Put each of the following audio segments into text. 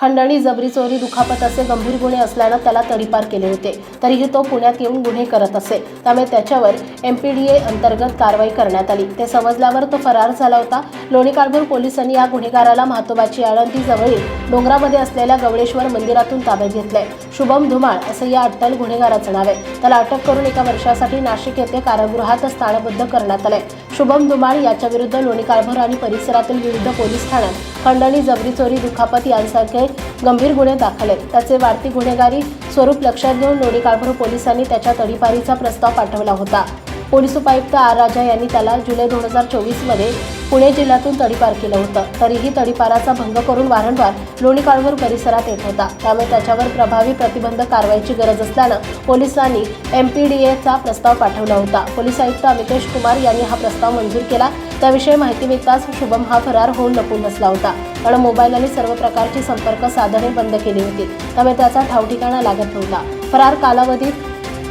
खंडणी जबरी चोरी दुखापत असे गंभीर गुन्हे असल्यानं त्याला तडीपार केले होते. तरीही तो पुण्यात येऊन गुन्हे करत असे. त्यामुळे त्याच्यावर एम पी डी ए अंतर्गत कारवाई करण्यात आली. ते समजल्यावर तो फरार झाला होता. लोणी काळभोर पोलिसांनी या गुन्हेगाराला म्हातोबाची आळंदी जवळील डोंगरामध्ये असलेल्या गवळेश्वर मंदिरातून ताब्यात घेतलंय. शुभम धुमाळ असं या अट्टल गुन्हेगाराचं नाव आहे. त्याला अटक करून एका वर्षासाठी नाशिक येथे कारागृहात स्थानबद्ध करण्यात आलंय. शुभम धुमाळ याच्या विरुद्ध लोणी काळभोर आणि परिसरातील विविध पोलीस ठाण्यात खंडणी जबरी चोरी दुखापत यांसारखे गंभीर गुन्हे दाखल आहेत. त्याचे वाढती गुन्हेगारी स्वरूप लक्षात घेऊन लोणी काळभोर पोलिसांनी त्याच्या तडीपारीचा प्रस्ताव पाठवला होता. पोलीस उपायुक्त आर राजा यांनी त्याला जुलै दोन हजार चोवीसमध्ये पुणे जिल्ह्यातून तडीपार केलं होतं. तरीही तडीपाराचा भंग करून वारंवार लोणी काळभोर परिसरात येत होता. त्यामुळे त्याच्यावर प्रभावी प्रतिबंध कारवाईची गरज असल्यानं पोलिसांनी एम पी डी एचा प्रस्ताव पाठवला होता. पोलीस आयुक्त अमितेश कुमार यांनी हा प्रस्ताव मंजूर केला. त्याविषयी माहिती मिळताच शुभम हा फरार होऊन लपून बसला होता. कारण मोबाईल आणि सर्व प्रकारची संपर्क साधने बंद केली होती. त्यामुळे त्याचा ठावठिकाणा लागत नव्हता. फरार कालावधीत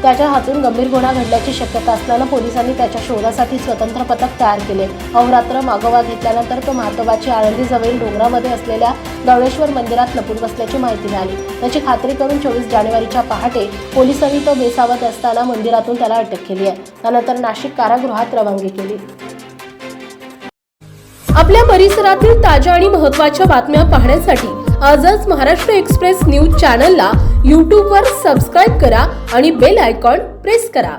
त्याच्या हातून गंभीर गुन्हा घडल्याची शक्यता असल्यानं पोलिसांनी त्याच्या शोधासाठी स्वतंत्र पथक तयार केले. अहोरात्र मागोवा घेतल्यानंतर तो म्हातोबाची आळंदी जवळील डोंगरामध्ये असलेल्या गवळेश्वर मंदिरात लपून बसल्याची माहिती मिळाली. त्याची खात्री करून चोवीस जानेवारीच्या पहाटे पोलिसांनी तो बेसावत असताना मंदिरातून त्याला अटक केली आहे. त्यानंतर नाशिक कारागृहात रवानगी केली. आपल्या परिसरातील ताज्या आणि महत्त्वाच्या बातम्या पाहण्यासाठी आजच महाराष्ट्र एक्सप्रेस न्यूज चॅनलला यूट्यूबवर सबस्क्राईब करा आणि बेल आयकॉन प्रेस करा.